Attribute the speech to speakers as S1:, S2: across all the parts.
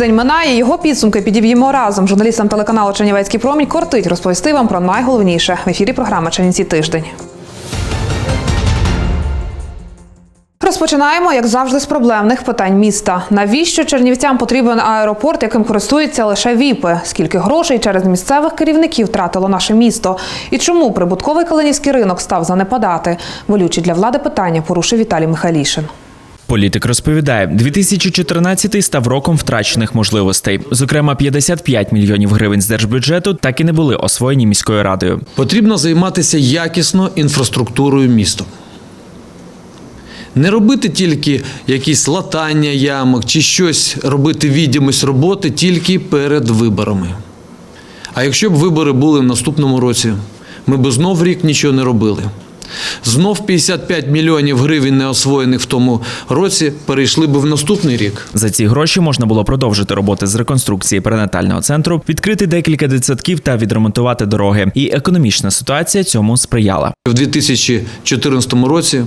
S1: Тиждень минає його підсумки підіб'ємо разом. Журналістам телеканалу Чернівецький промінь кортить розповісти вам про найголовніше в ефірі програми Чернівці тиждень. Розпочинаємо, як завжди, з проблемних питань міста. Навіщо чернівцям потрібен аеропорт, яким користуються лише ВІПи? Скільки грошей через місцевих керівників втратило наше місто? І чому прибутковий калинівський ринок став занепадати? Болючі для влади питання порушив Віталій Михайлішин.
S2: Політик розповідає, 2014-й став роком втрачених можливостей. Зокрема, 55 мільйонів гривень з держбюджету так і не були освоєні міською радою.
S3: Потрібно займатися якісно інфраструктурою міста. Не робити тільки якісь латання ямок чи щось робити відомість роботи тільки перед виборами. А якщо б вибори були в наступному році, ми б знов рік нічого не робили. Знов 55 мільйонів гривень не освоєних в тому році перейшли б в наступний рік.
S2: За ці гроші можна було продовжити роботи з реконструкції перинатального центру, відкрити декілька дитсадків та відремонтувати дороги. І економічна ситуація цьому сприяла.
S3: В 2014 році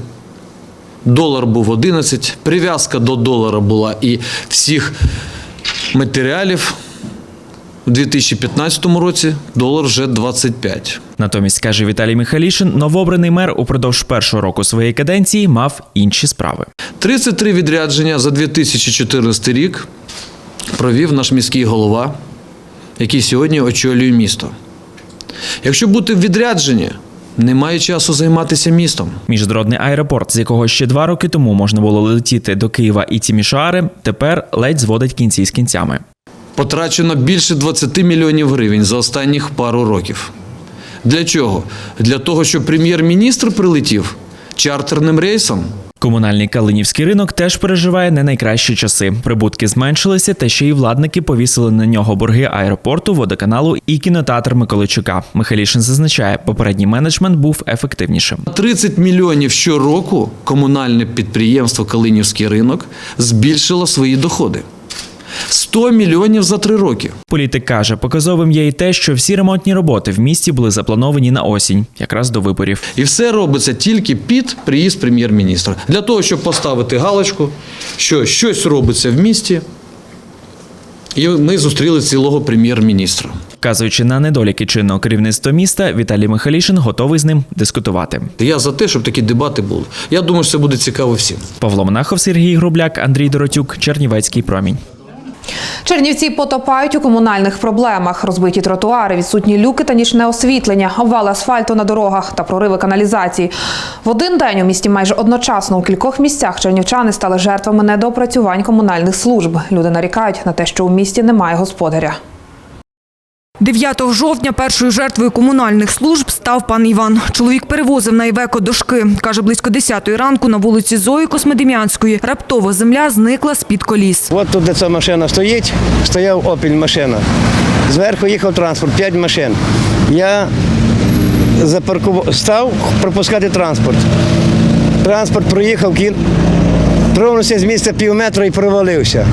S3: долар був 11, прив'язка до долара була і всіх матеріалів. У 2015 році долар вже 25.
S2: Натомість каже Віталій Михайлішин, новообраний мер упродовж першого року своєї каденції мав інші справи.
S3: 33 відрядження за 2014 рік провів наш міський голова, який сьогодні очолює місто. Якщо бути в відрядженні, немає часу займатися містом.
S2: Міжнародний аеропорт, з якого ще два роки тому можна було летіти до Києва і Тімішоари, тепер ледь зводить кінці з кінцями.
S3: Потрачено більше 20 мільйонів гривень за останніх пару років. Для чого? Для того, щоб прем'єр-міністр прилетів чартерним рейсом.
S2: Комунальний калинівський ринок теж переживає не найкращі часи. Прибутки зменшилися, та ще й владники повісили на нього борги аеропорту, водоканалу і кінотеатр Миколайчука. Михайлішин зазначає, попередній менеджмент був ефективнішим.
S3: 30 мільйонів щороку комунальне підприємство Калинівський ринок збільшило свої доходи. 100 мільйонів за три роки.
S2: Політик каже, показовим є і те, що всі ремонтні роботи в місті були заплановані на осінь, якраз до виборів.
S3: І все робиться тільки під приїзд прем'єр-міністра. Для того, щоб поставити галочку, що щось робиться в місті. І ми зустріли цілого прем'єр-міністра.
S2: Вказуючи на недоліки чинного керівництва міста, Віталій Михайлішин готовий з ним дискутувати.
S3: Я за те, щоб такі дебати були. Я думаю, що це буде цікаво всім.
S2: Павло Монахов, Сергій Грубляк, Андрій Доротюк, Чернівецький промінь.
S1: Чернівці потопають у комунальних проблемах. Розбиті тротуари, відсутні люки та нічне освітлення, обвали асфальту на дорогах та прориви каналізації. В один день у місті майже одночасно у кількох місцях чернівчани стали жертвами недоопрацювань комунальних служб. Люди нарікають на те, що у місті немає господаря.
S4: 9 жовтня першою жертвою комунальних служб став пан Іван. Чоловік перевозив на Івеко дошки. Каже, близько 10 ранку на вулиці Зої Космодем'янської раптово земля зникла з-під коліс.
S5: От тут, де ця машина стоїть, стояв опіль машина. Зверху їхав транспорт, п'ять машин. Я став пропускати транспорт. Транспорт проїхав, кін... тронувся з місця пів метра і провалився.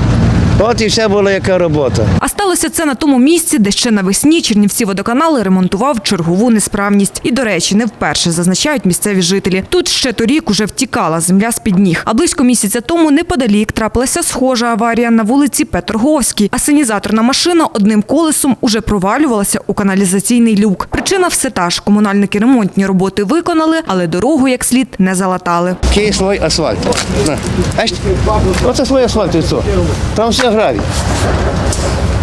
S5: От і вся була яка робота.
S4: А сталося це на тому місці, де ще навесні Чернівці водоканали ремонтував чергову несправність. І, до речі, не вперше зазначають місцеві жителі. Тут ще торік уже втікала земля з-під ніг. А близько місяця тому неподалік трапилася схожа аварія на вулиці Петрговській. Асенізаторна машина одним колесом уже провалювалася у каналізаційний люк. Причина все та ж. Комунальники ремонтні роботи виконали, але дорогу як слід не залатали.
S5: Київ слой асфальту. Оце слой асфальту. і все. Там все гравій.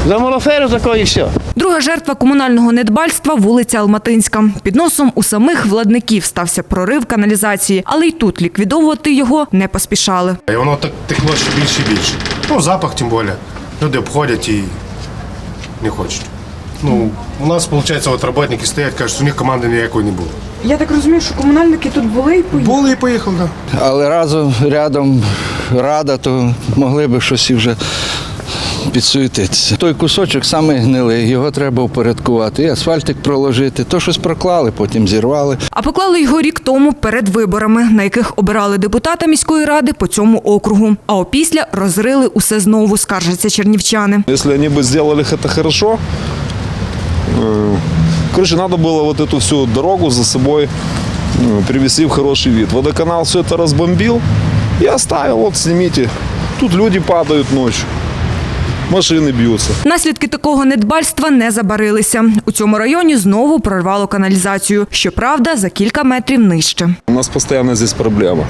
S5: За молоферу такої і все.
S4: Друга жертва комунального недбальства – вулиця Алматинська. Під носом у самих владників стався прорив каналізації, але й тут ліквідовувати його не поспішали.
S6: І воно так текло ще більше і більше. Ну, запах тим більше. Люди обходять і не хочуть. Ну, у нас, виходить, от роботники стоять, кажуть, що у них команди ніякої не було.
S4: Я так розумію, що комунальники тут були і поїхали.
S6: Були і поїхали, так. Да.
S7: Але разом рядом рада, то могли би щось і вже підсуетитися. Той кусочок саме гнилий, його треба упорядкувати, і асфальтик проложити. То щось проклали, потім зірвали.
S4: А поклали його рік тому перед виборами, на яких обирали депутата міської ради по цьому округу. А опісля розрили усе знову, скаржаться чернівчани.
S8: Если они бы сделали это хорошо, э, короче, надо было вот эту всю дорогу за собой э, привести в хороший вид. Водоканал все это разбомбил и оставил, вот снимите. Тут люди падают ночью. машины бьются.
S4: Наслідки такого недбальства не забарилися. У цьому районі знову прорвало каналізацію. Щоправда, за кілька метрів нижче.
S8: У нас постоянно здесь проблема.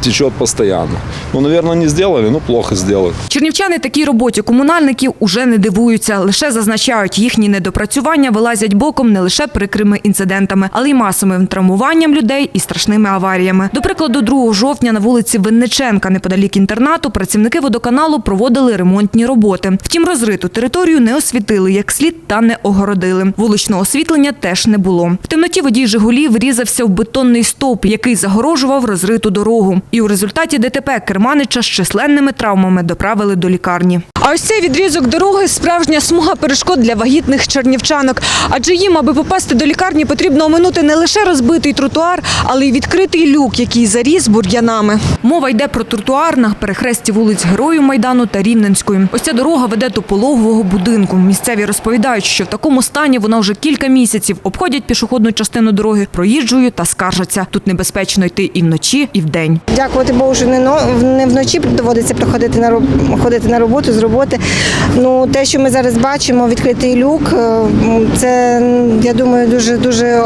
S8: Течет постоянно. Ну, наверное, не сделали, но плохо сделали.
S4: Чернівчани такій роботі комунальників уже не дивуються. Лише зазначають, їхні недопрацювання вилазять боком не лише прикрими інцидентами, але й масовим травмуванням людей і страшними аваріями. До прикладу, 2 жовтня на вулиці Винниченка, неподалік інтернату, працівники водоканалу проводили ремонтні роботи. Втім, розриту територію не освітили як слід та не огородили. Вуличного освітлення теж не було. В темноті водій Жигулі врізався в бетонний стовп, який загорожував розриту дорогу. І у результаті ДТП керманича з численними травмами доправили до лікарні.
S9: А ось цей відрізок дороги справжня смуга перешкод для вагітних чернівчанок. Адже їм, аби попасти до лікарні, потрібно оминути не лише розбитий тротуар, але й відкритий люк, який заріс бур'янами.
S4: Мова йде про тротуар на перехресті вулиць Героїв Майдану та Рівненської. Ось ця дорога веде до пологового будинку. Місцеві розповідають, що в такому стані вона вже кілька місяців обходять пішохідну частину дороги, проїжджують та скаржаться. Тут небезпечно йти і вночі, і вдень.
S10: Дякувати Богу, що не, но- не вночі доводиться приходити на ходити на роботу з роботи. Ну те, що ми зараз бачимо, відкритий люк, е, це я думаю дуже дуже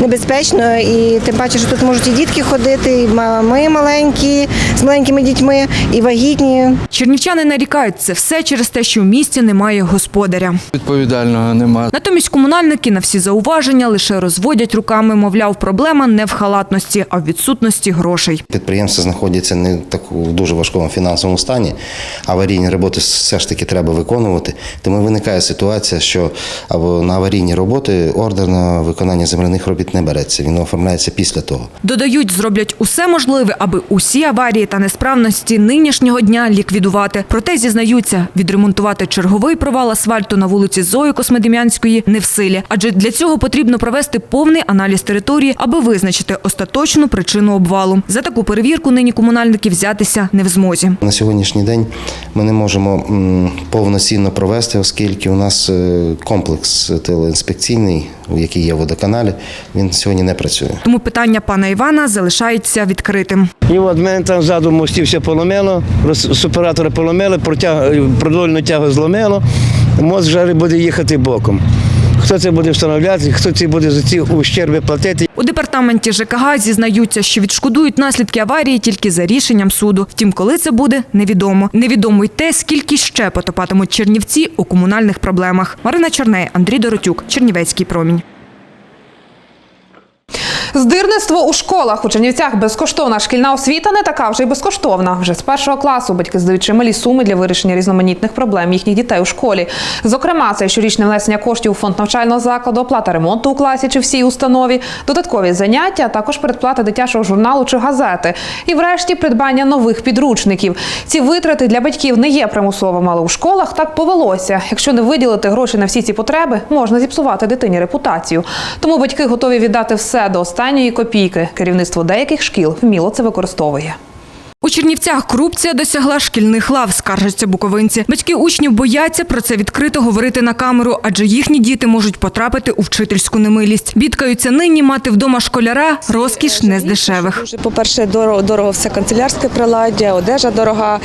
S10: небезпечно. І тим паче, що тут можуть і дітки ходити, і ми маленькі з маленькими дітьми, і вагітні.
S4: Чернівчани нарікають це все через те, що в місті немає господаря.
S7: Відповідального нема.
S4: Натомість комунальники на всі зауваження лише розводять руками, мовляв, проблема не в халатності, а в відсутності грошей.
S11: Підприємства знаходяться не в таку дуже важкому фінансовому стані. Аварійні роботи все ж таки треба виконувати. Тому виникає ситуація, що або на аварійні роботи ордер на виконання земляних робіт не береться. Він оформляється після того.
S4: Додають, зроблять усе можливе, аби усі аварії та несправності нинішнього дня ліквідувати. Проте зізнаються, відремонтувати черговий провал асфальту на вулиці Зої Космодем'янської не в силі, адже для цього потрібно провести повний аналіз території, аби визначити остаточну причину обвалу. За таку перевірку нині комунальники взятися не в змозі.
S11: На сьогоднішній день ми не можемо повноцінно провести, оскільки у нас е, комплекс телеінспекційний, який є в водоканалі, він сьогодні не працює.
S4: Тому питання пана Івана залишається відкритим.
S5: І от мене там ззаду в мості все поломило, роз- суператори поломили, протяг, продольну тягу зломило, мост вже буде їхати боком. Хто це буде встановляти, хто це буде за ці ущерби платити?
S4: У департаменті ЖКГ зізнаються, що відшкодують наслідки аварії тільки за рішенням суду. Втім, коли це буде, невідомо. Невідомо й те, скільки ще потопатимуть чернівці у комунальних проблемах. Марина Чорней, Андрій Доротюк, Чернівецький промінь.
S1: Здирництво у школах у Чернівцях безкоштовна шкільна освіта не така вже й безкоштовна. Вже з першого класу батьки здають чималі суми для вирішення різноманітних проблем їхніх дітей у школі. Зокрема, це щорічне внесення коштів у фонд навчального закладу, оплата ремонту у класі чи всій установі, додаткові заняття, також передплата дитячого журналу чи газети. І, врешті, придбання нових підручників. Ці витрати для батьків не є примусовими, але у школах так повелося. Якщо не виділити гроші на всі ці потреби, можна зіпсувати дитині репутацію. Тому батьки готові віддати все до останньої копійки. Керівництво деяких шкіл вміло це використовує.
S4: У Чернівцях корупція досягла шкільних лав, скаржаться буковинці. Батьки учнів бояться про це відкрито говорити на камеру, адже їхні діти можуть потрапити у вчительську немилість. Бідкаються нині мати вдома школяра розкіш не з дешевих.
S12: По-перше, дорого, дорого все канцелярське приладдя, одежа дорога.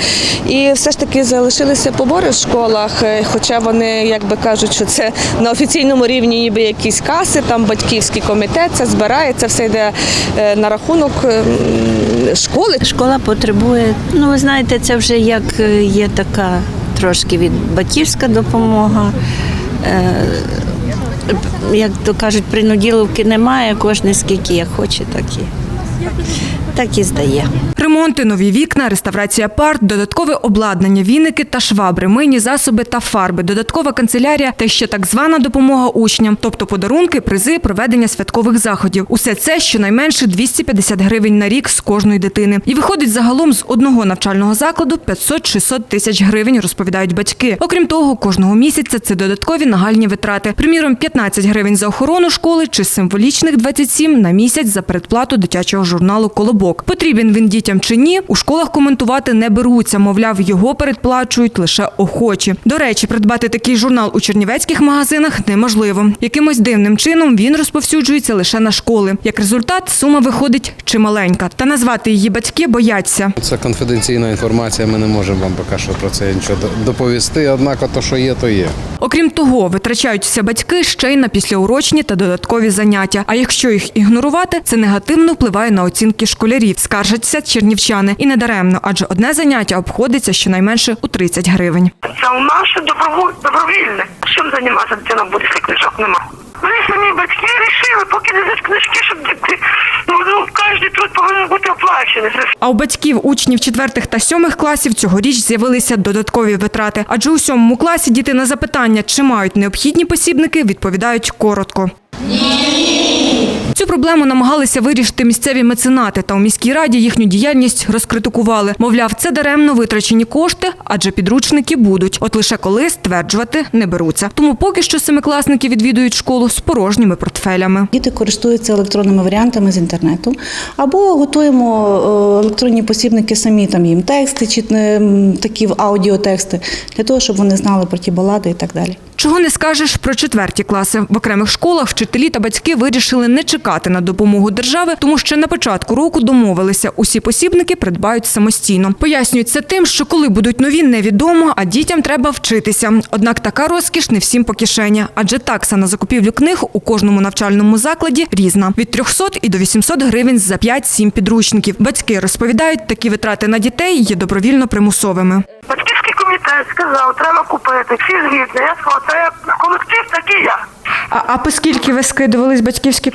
S12: І все ж таки залишилися побори в школах, е, хоча вони, як би кажуть, що це на офіційному рівні ніби якісь каси, там батьківський комітет, це збирається, все йде е, на рахунок школи.
S13: Школа потребує, ну ви знаєте, це вже як е, є така трошки від батьківська допомога. Е, Як то кажуть, принуділовки немає, кожен скільки як хоче, так і, так і здає.
S4: Ремонти, нові вікна, реставрація парт, додаткове обладнання, віники та швабри, мийні засоби та фарби, додаткова канцелярія та ще так звана допомога учням, тобто подарунки, призи, проведення святкових заходів. Усе це щонайменше 250 гривень на рік з кожної дитини. І виходить загалом з одного навчального закладу 500-600 тисяч гривень, розповідають батьки. Окрім того, кожного місяця це додаткові нагальні витрати. Приміром, 15 гривень за охорону школи чи символічних 27 на місяць за передплату дитячого журналу Колобок. Потрібен він дітям проблем чи ні, у школах коментувати не беруться. Мовляв, його передплачують лише охочі. До речі, придбати такий журнал у чернівецьких магазинах неможливо. Якимось дивним чином він розповсюджується лише на школи. Як результат, сума виходить чималенька. Та назвати її батьки бояться.
S14: Це конфіденційна інформація. Ми не можемо вам поки що про це нічого доповісти. Однак, то, що є, то є.
S4: Окрім того, витрачаються батьки ще й на післяурочні та додаткові заняття. А якщо їх ігнорувати, це негативно впливає на оцінки школярів. Скаржаться чернівчани і недаремно, адже одне заняття обходиться щонайменше у 30 гривень.
S15: Це у нас добровільне. Чим займатися дитина буде, якщо книжок нема? Вони самі батьки вирішили, поки не за книжки, щоб діти. Ну, ну кожен труд повинен бути оплачений.
S4: А у батьків учнів четвертих та сьомих класів цьогоріч з'явилися додаткові витрати. Адже у сьомому класі діти на запитання, чи мають необхідні посібники, відповідають коротко. Цю проблему намагалися вирішити місцеві меценати, та у міській раді їхню діяльність розкритикували. Мовляв, це даремно витрачені кошти, адже підручники будуть. От лише коли стверджувати не беруться. Тому поки що семикласники відвідують школу з порожніми портфелями.
S16: Діти користуються електронними варіантами з інтернету, або готуємо е, електронні посібники самі, там їм тексти чи е, такі аудіотексти, для того, щоб вони знали про ті балади і так далі.
S4: Чого не скажеш про четверті класи. В окремих школах вчителі та батьки вирішили не чекати на допомогу держави, тому що на початку року домовилися, усі посібники придбають самостійно. Пояснюють це тим, що коли будуть нові, невідомо, а дітям треба вчитися. Однак така розкіш не всім по кишені, адже такса на закупівлю книг у кожному навчальному закладі різна від 300 і до 800 гривень за 5-7 підручників. Батьки розповідають, такі витрати на дітей є добровільно примусовими.
S15: комітет сказав, треба купити. Всі згідні. Я сказала, це колектив, так і я.
S4: А, а по скільки ви скидувались батьківський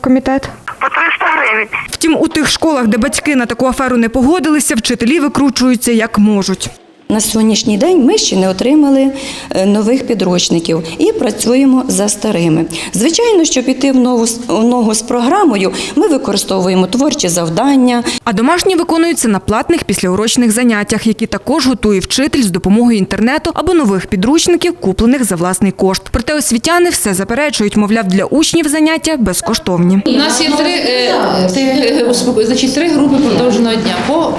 S4: комітет?
S15: По 300 гривень.
S4: Втім, у тих школах, де батьки на таку аферу не погодилися, вчителі викручуються як можуть.
S17: На сьогоднішній день ми ще не отримали е, нових підручників і працюємо за старими. Звичайно, щоб піти в нову в ногу з програмою, ми використовуємо творчі завдання,
S4: А домашні виконуються на платних післяурочних заняттях, які також готує вчитель з допомогою інтернету або нових підручників, куплених за власний кошт. Проте освітяни все заперечують, мовляв, для учнів заняття безкоштовні.
S18: У нас є три, е, три, е, успоко- значить, три групи продовженого дня,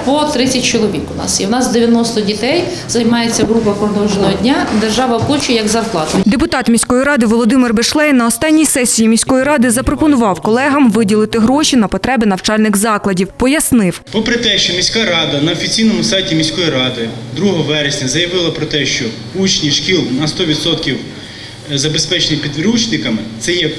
S18: по, по 30 чоловік у нас. І у нас 90 дітей займається в групах продовженого дня. Держава оплачує як зарплату.
S4: Депутат міської ради Володимир Бишлей на останній сесії міської ради запропонував колегам виділити гроші на потреби навчальних закладів. Пояснив,
S19: Попри те, що міська рада на офіційному сайті міської ради 2 вересня заявила про те, що учні шкіл на 100% забезпечені підручниками, це є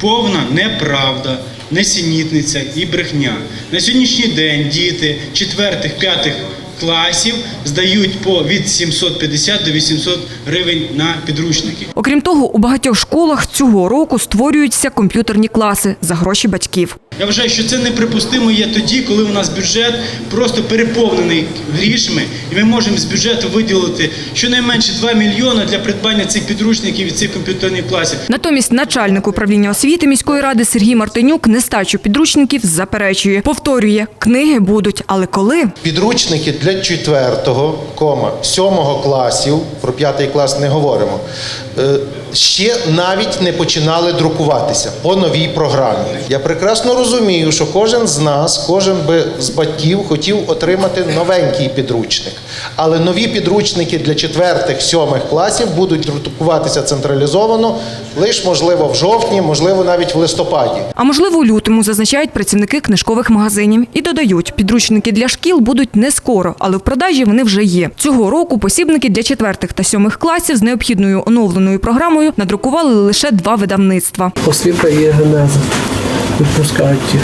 S19: повна неправда, несенітниця і брехня. На сьогоднішній день діти 4-5 класів здають по від 750 до 800 гривень на підручники.
S4: окрім того, у багатьох школах цього року створюються комп'ютерні класи за гроші батьків.
S19: Я вважаю, що це неприпустимо є тоді, коли у нас бюджет просто переповнений грішми, і ми можемо з бюджету виділити щонайменше 2 мільйони для придбання цих підручників і цих комп'ютерних класів.
S4: Натомість начальник управління освіти міської ради Сергій Мартинюк нестачу підручників заперечує. Повторює, книги будуть, але коли?
S6: Підручники для 4, кома, 7 класів, про 5 клас не говоримо, е, ще навіть не починали друкуватися по новій програмі. Я прекрасно розумію, що кожен з нас, кожен би з батьків хотів отримати новенький підручник. Але нові підручники для 4 7 класів будуть друкуватися централізовано лише, можливо, в жовтні, можливо, навіть в листопаді.
S4: А можливо, у лютому зазначають працівники книжкових магазинів і додають, підручники для шкіл будуть не скоро, але в продажі вони вже є. Цього року посібники для четвертих та сьомих класів з необхідною оновленою програмою надрукували лише два видавництва.
S20: Освіта є генеза. Відпускають їх.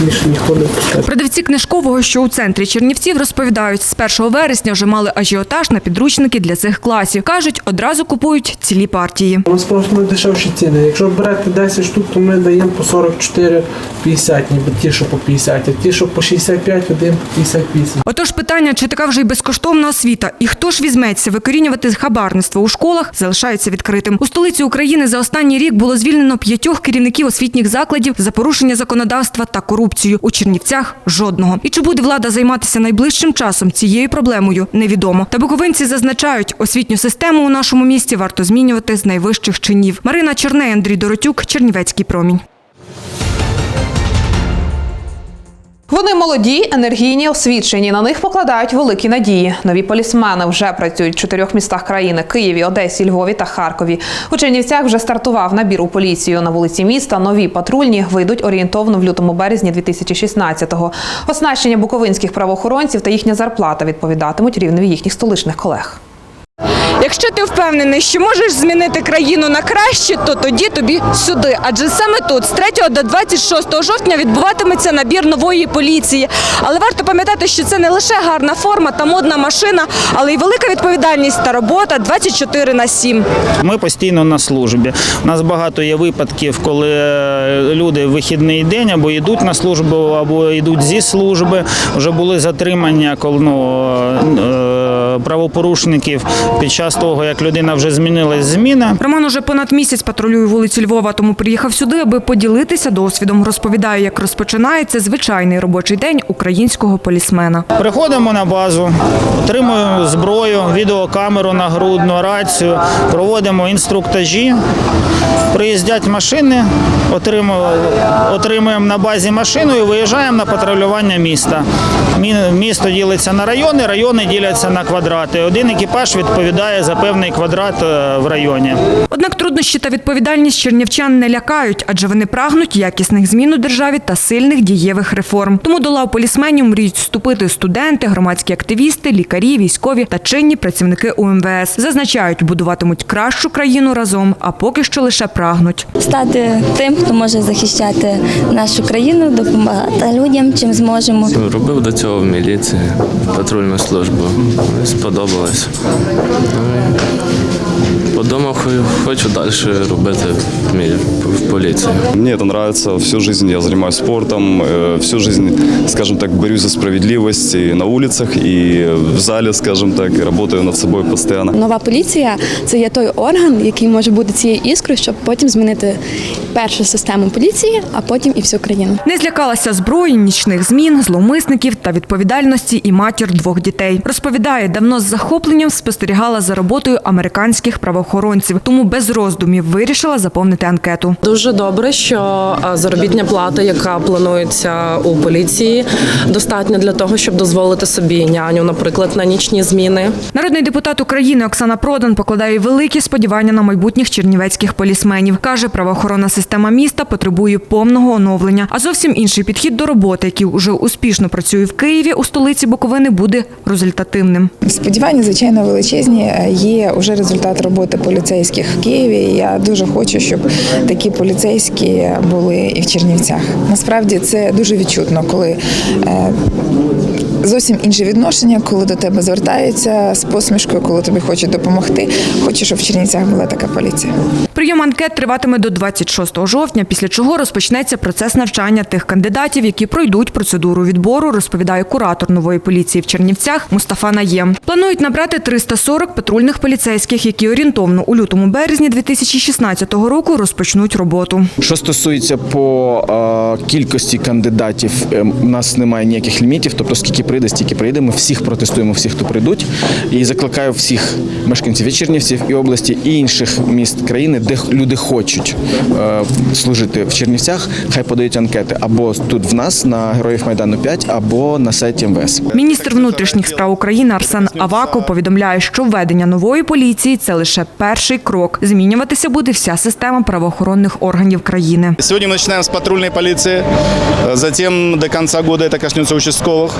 S20: Більше ніхто не пускає.
S4: Продавці книжкового, що у центрі Чернівців, розповідають, з 1 вересня вже мали ажіотаж на підручники для цих класів. кажуть, одразу купують цілі партії.
S20: У нас просто дешевші ціни. Якщо берете 10 штук, то ми даємо по 44-50, ніби ті, що по 50, а ті, що по 65, даємо по 58.
S4: Отож, питання, чи така вже й безкоштовна освіта, і хто ж візьметься викорінювати хабарництво у школах, залишається відкритим. У столиці України за останній рік було звільнено п'ятьох керівників освітніх закладів за порушення законодавства та корупцію. У Чернівцях жодного. І чи буде влада займатися найближчим часом цією проблемою, невідомо. Та буковинці зазначають, освітню систему у нашому місті варто змінювати з найвищих чинів. Марина Черней, Андрій Доротюк, Чернівецький промінь.
S1: Вони молоді, енергійні, освічені. На них покладають великі надії. Нові полісмени вже працюють в чотирьох містах країни: Києві, Одесі, Львові та Харкові. У Чернівцях вже стартував набір у поліцію. На вулиці міста нові патрульні вийдуть орієнтовно в лютому березні 2016-го. Оснащення буковинських правоохоронців та їхня зарплата відповідатимуть рівневі їхніх столичних колег.
S9: Якщо ти впевнений, що можеш змінити країну на краще, то тоді тобі сюди. Адже саме тут з 3 до 26 жовтня відбуватиметься набір нової поліції. Але варто пам'ятати, що це не лише гарна форма та модна машина, але й велика відповідальність та робота 24 на 7.
S21: Ми постійно на службі. У нас багато є випадків, коли е, люди в вихідний день або йдуть на службу, або йдуть зі служби. Вже були затримання коли, ну, е, правопорушників під час того, як людина вже змінилась зміна.
S4: Роман уже понад місяць патрулює вулиці Львова, тому приїхав сюди, аби поділитися досвідом. Розповідає, як розпочинається звичайний робочий день українського полісмена.
S21: Приходимо на базу, отримуємо зброю, відеокамеру нагрудну, рацію, проводимо інструктажі. Приїздять машини, отримуємо, отримуємо на базі машину і виїжджаємо на патрулювання міста. Місто ділиться на райони, райони діляться на квадрати. Один екіпаж відповідає за певний квадрат е, в районі.
S4: Однак труднощі та відповідальність чернівчан не лякають, адже вони прагнуть якісних змін у державі та сильних дієвих реформ. Тому до лав полісменів мріють вступити студенти, громадські активісти, лікарі, військові та чинні працівники УМВС. Зазначають, будуватимуть кращу країну разом, а поки що лише прагнуть.
S22: стати тим, хто може захищати нашу країну, допомагати людям, чим зможемо.
S23: Робив до цього в міліції, патрульну службу. Сподобалось. І хочу далі робити в поліції.
S24: Мне это нравится. Всю жизнь я занимаюсь спортом, э, всю жизнь, скажем так, борюсь за справедливость и на улицах, и в зале, скажем так, работаю над собой постоянно.
S25: Нова поліція це є той орган, який може бути цією іскрою, щоб потім змінити першу систему поліції, а потім і всю країну.
S4: Не злякалася зброї, нічних змін, зловмисників та відповідальності і матір двох дітей. Розповідає, давно з захопленням спостерігала за роботою американських правоохоронців, тому без роздумів вирішила заповнити анкету.
S26: Дуже добре, що заробітня плата, яка планується у поліції, достатня для того, щоб дозволити собі няню, наприклад, на нічні зміни.
S4: Народний депутат України Оксана Продан покладає великі сподівання на майбутніх чернівецьких полісменів. Каже, правоохоронна система міста потребує повного оновлення, а зовсім інший підхід до роботи, який уже успішно працює в Києві, у столиці Буковини, буде результативним.
S27: Сподівання, звичайно, величезні. Є вже результат роботи поліцейських в Києві. І Я дуже хочу, щоб такі поліцейські були і в Чернівцях. Насправді це дуже відчутно, коли е, зовсім інше відношення, коли до тебе звертаються з посмішкою, коли тобі хочуть допомогти. Хочу, щоб в Чернівцях була така поліція.
S4: Прийом анкет триватиме до 26 жовтня, після чого розпочнеться процес навчання тих кандидатів, які пройдуть процедуру відбору, розповідає куратор нової поліції в Чернівцях Мустафа Наєм. Планують набрати 340 патрульних поліцейських, які орієнтовно у лютому березні 2016 року розпочнуть роботу.
S28: Що стосується по е, кількості кандидатів, е, у нас немає ніяких лімітів. Тобто, скільки прийде, стільки прийде. Ми всіх протестуємо, всіх, хто прийдуть. І закликаю всіх мешканців і Чернівців і області і інших міст країни, де х- люди хочуть е, служити в Чернівцях. Хай подають анкети або тут в нас на Героїв Майдану 5, або на сайті МВС.
S4: Міністр внутрішніх справ України Арсен Аваков повідомляє, що введення нової поліції це лише перший крок. Змінюватися буде вся система правоохоронних органів країни.
S29: Сегодня мы начинаем с патрульной полиции, э, затем до конца года это коснется участковых,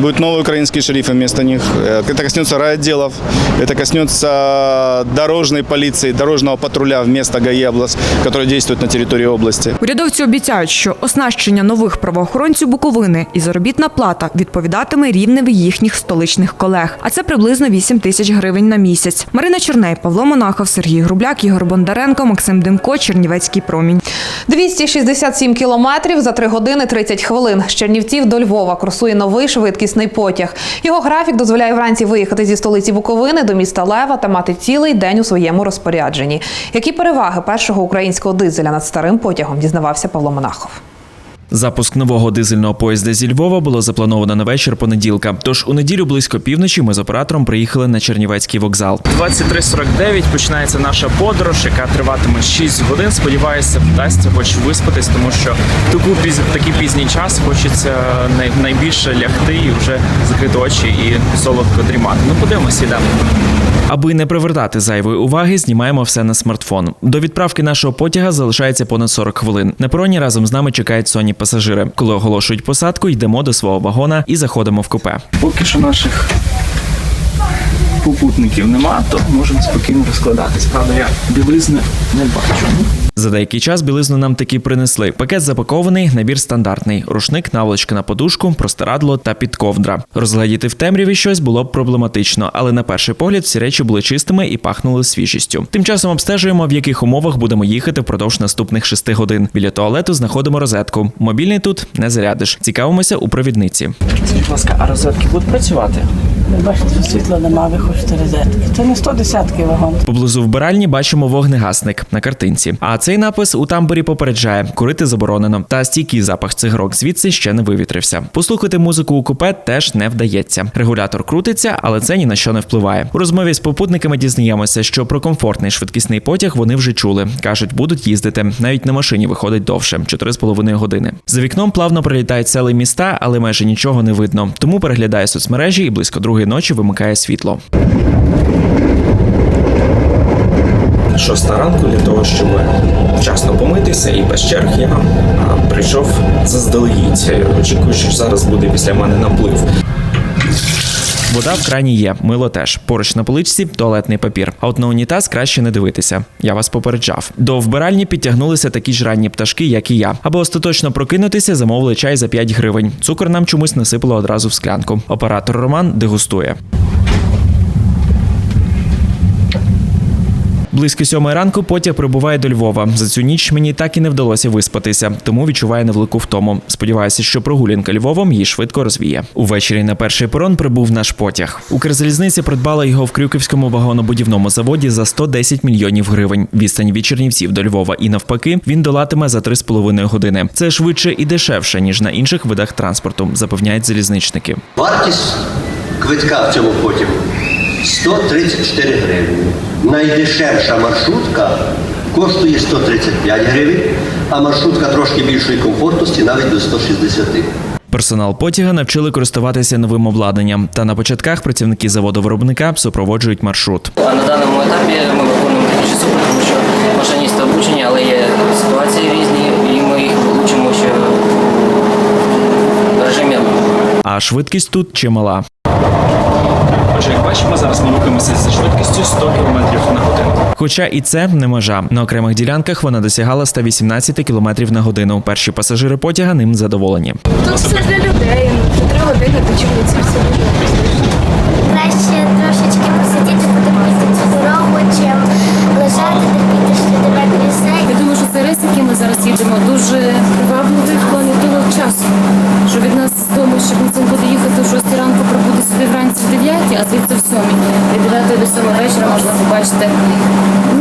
S29: будут новые украинские шерифы вместо них, Э, это коснется райотделов, это коснется дорожной полиции, дорожного патруля вместо ГАИ область, который действует на территории области.
S4: Урядовці обіцяють, що оснащення нових правоохоронців Буковини і заробітна плата відповідатиме рівневі їхніх столичних колег. А це приблизно 8 тисяч гривень на місяць. Марина Черней, Павло Монахов, Сергій Грубляк, Ігор Бондаренко, Максим Демко, Чернівецький промінь.
S1: 267 кілометрів за 3 години 30 хвилин. З Чернівців до Львова курсує новий швидкісний потяг. Його графік дозволяє вранці виїхати зі столиці Буковини до міста Лева та мати цілий день у своєму розпорядженні. Які переваги першого українського дизеля над старим потягом дізнавався Павло Монахов.
S2: Запуск нового дизельного поїзда зі Львова було заплановано на вечір понеділка. Тож у неділю близько півночі ми з оператором приїхали на Чернівецький вокзал. 23.49 починається наша подорож, яка триватиме 6 годин. Сподіваюся, вдасться хоч виспатись, тому що таку піз... такий пізній час хочеться най... найбільше лягти і вже закрити очі і солодко дрімати. Ну подивимося, йдемо. Аби не привертати зайвої уваги, знімаємо все на смартфон. До відправки нашого потяга залишається понад 40 хвилин. На пероні разом з нами чекають сонні пасажири. Коли оголошують посадку, йдемо до свого вагона і заходимо в купе. Поки що наших попутників нема, то можемо спокійно розкладатись. Правда, я білизни не бачу. За деякий час білизну нам таки принесли. Пакет запакований, набір стандартний: рушник, наволочка на подушку, простирадло та підковдра. Розглядіти в темряві щось було б проблематично, але на перший погляд всі речі були чистими і пахнули свіжістю. Тим часом обстежуємо, в яких умовах будемо їхати впродовж наступних шести годин. Біля туалету знаходимо розетку. Мобільний тут не зарядиш. Цікавимося у провідниці.
S20: Скажіть, будь ласка, а розетки будуть працювати? Бачите, світла нема, ви хочете розетки. Це не 110 вагон.
S2: Поблизу вбиральні бачимо вогнегасник на картинці. А цей напис у тамбурі попереджає: курити заборонено. Та стійкий запах цигарок звідси ще не вивітрився. Послухати музику у купе теж не вдається. Регулятор крутиться, але це ні на що не впливає. У розмові з попутниками дізнаємося, що про комфортний швидкісний потяг вони вже чули. кажуть, будуть їздити. Навіть на машині виходить довше 4,5 години. За вікном плавно пролітають сели міста, але майже нічого не видно. Тому переглядає соцмережі і близько другої ночі вимикає світло.
S30: Шоста ранку для того, щоб вчасно помитися і без черг я прийшов заздалегідь. Очікую, що зараз буде після мене наплив.
S2: Вода в крані є, мило теж. Поруч на поличці туалетний папір. А от на унітаз краще не дивитися. Я вас попереджав. До вбиральні підтягнулися такі ж ранні пташки, як і я. Аби остаточно прокинутися, замовили чай за 5 гривень. Цукор нам чомусь насипало одразу в склянку. Оператор Роман дегустує. Близько сьомої ранку потяг прибуває до Львова. За цю ніч мені так і не вдалося виспатися, тому відчуваю невелику втому. Сподіваюся, що прогулянка Львовом її швидко розвіє. Увечері на перший перон прибув наш потяг. Укрзалізниця придбала його в Крюківському вагонобудівному заводі за 110 мільйонів гривень. Відстань від Чернівців до Львова і навпаки він долатиме за 3,5 години. Це швидше і дешевше ніж на інших видах транспорту, запевняють залізничники.
S31: Вартість квитка в цьому потягу 134 гривні. Найдешевша маршрутка коштує 135 гривень, а маршрутка трошки більшої комфортності навіть до 160.
S2: Персонал потяга навчили користуватися новим обладнанням. Та на початках працівники заводу виробника супроводжують маршрут.
S32: А на даному етапі ми виконуємо технічні супер, тому що машиністи обучені, але є ситуації різні, і ми їх учимо ще в режимі.
S2: А швидкість тут чимала.
S30: Отже, як бачимо, зараз ми рухаємося зі швидкістю 100 км на годину.
S2: Хоча і це не межа. На окремих ділянках вона досягала 118 км на годину. Перші пасажири потяга ним задоволені.
S33: Тут все для людей. За три години до Чернівців все.
S34: Краще трошечки посидіти, подивитися цю дорогу, чим лежати, терпіти, що тебе пісень.
S18: Я думаю, що цей рейс, який ми зараз їдемо, дуже привабливий часу. Що від нас з дому, щоб на цим буде їхати о 6 ранку, прибуде сюди вранці в 9, а звідси в 7. Від 9 до 7 вечора можна побачити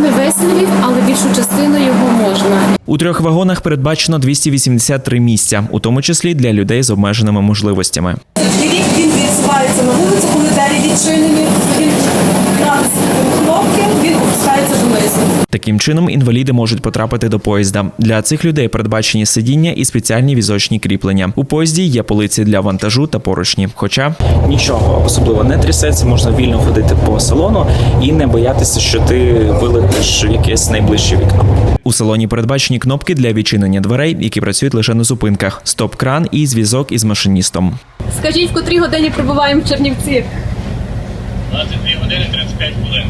S18: не весь Львів, але більшу частину його можна.
S2: У трьох вагонах передбачено 283 місця, у тому числі для людей з обмеженими можливостями.
S9: Рік він відсувається на вулицю, коли двері відчинені. Він натискає кнопки, він опускається донизу.
S2: Таким чином інваліди можуть потрапити до поїзда. Для цих людей передбачені сидіння і спеціальні візочні кріплення. У поїзді є полиці для вантажу та поручні. Хоча
S30: Нічого особливо не трясеться, можна вільно ходити по салону і не боятися, що ти вилетиш в якесь найближче вікно.
S2: у салоні передбачені кнопки для відчинення дверей, які працюють лише на зупинках, стоп-кран і зв'язок із машиністом.
S33: Скажіть, в котрій годині прибуваємо в Чернівці?
S19: 22 години 35 хвилин.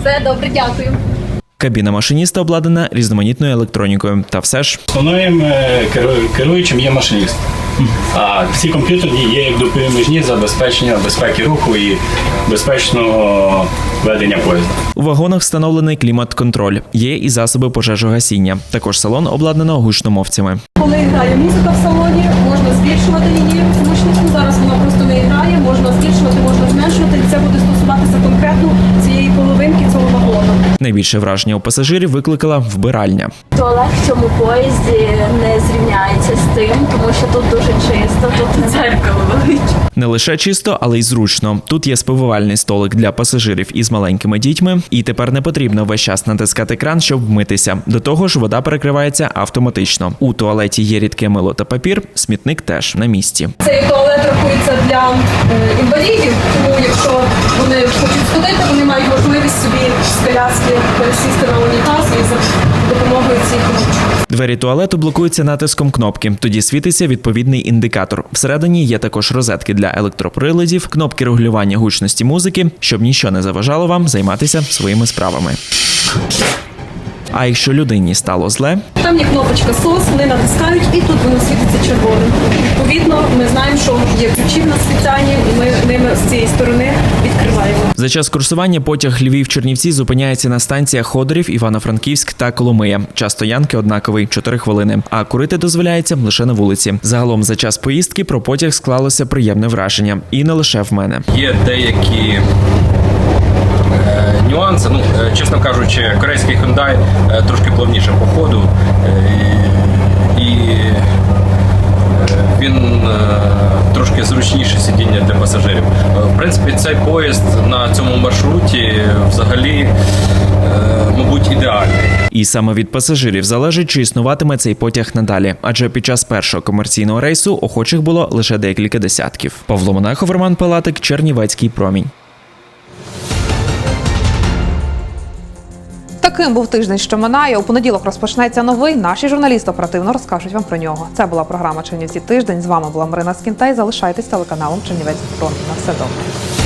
S33: Все добре, дякую.
S2: Кабіна машиніста обладнана різноманітною електронікою. Та все ж
S19: Основним е, керу- керуючим є машиніст. А всі комп'ютерні є як допоміжні забезпечення безпеки руху і безпечного ведення поїзда.
S2: у вагонах встановлений клімат-контроль. Є і засоби пожежогасіння. Також салон обладнано гучномовцями.
S33: Коли грає музика в салоні, можна збільшувати її гучність. Зараз вона просто не грає, можна збільшувати, можна зменшувати. І це буде стосуватися конкретно цієї половинки цього вагону.
S2: Найбільше враження у пасажирів викликала вбиральня.
S35: Туалет в цьому поїзді не зрівняється з тим, тому що тут дуже чисто, тут дзеркало велике.
S2: Не лише чисто, але й зручно. Тут є спивувальний столик для пасажирів із маленькими дітьми, і тепер не потрібно весь час натискати кран, щоб вмитися. До того ж, вода перекривається автоматично. У туалеті є рідке мило та папір, смітник теж на місці.
S33: Цей туалет рахується для інвалідів, тому якщо вони хочуть сходити, вони мають можливість собі з коляски пересісти на унітаз і за допомогою цих ручок.
S2: Двері туалету блокуються натиском кнопки. Тоді світиться відповідний індикатор. Всередині є також розетки для електроприладів, кнопки регулювання гучності музики, щоб нічого не заважало вам займатися своїми справами. А якщо людині стало зле,
S33: Там є кнопочка SOS, вони натискають і тут воно світиться червоним. Відповідно, ми знаємо, що є ключі в нас спеціальні, і ми ними з цієї сторони відкриваємо.
S2: За час курсування потяг Львів-Чернівці зупиняється на станціях Ходорів, Івано-Франківськ та Коломия. Час стоянки однаковий 4 хвилини. А курити дозволяється лише на вулиці. Загалом за час поїздки про потяг склалося приємне враження, і не лише в мене.
S36: Є деякі е, нюанси. Ну, е, чесно кажучи, корейський Hyundai е, трошки плавніше по ходу. е, І він трошки зручніше сидіння для пасажирів. В принципі, цей поїзд на цьому маршруті взагалі, мабуть, ідеальний.
S2: І саме від пасажирів залежить, чи існуватиме цей потяг надалі, адже під час першого комерційного рейсу охочих було лише декілька десятків. Павло Монахов, Роман Палатик, Чернівецький промінь.
S1: Таким був тиждень, що минає. У понеділок розпочнеться новий. Наші журналісти оперативно розкажуть вам про нього. Це була програма Чернівці тиждень. З вами була Марина Скінтай. Залишайтесь телеканалом Чернівець Фронт. На все добре.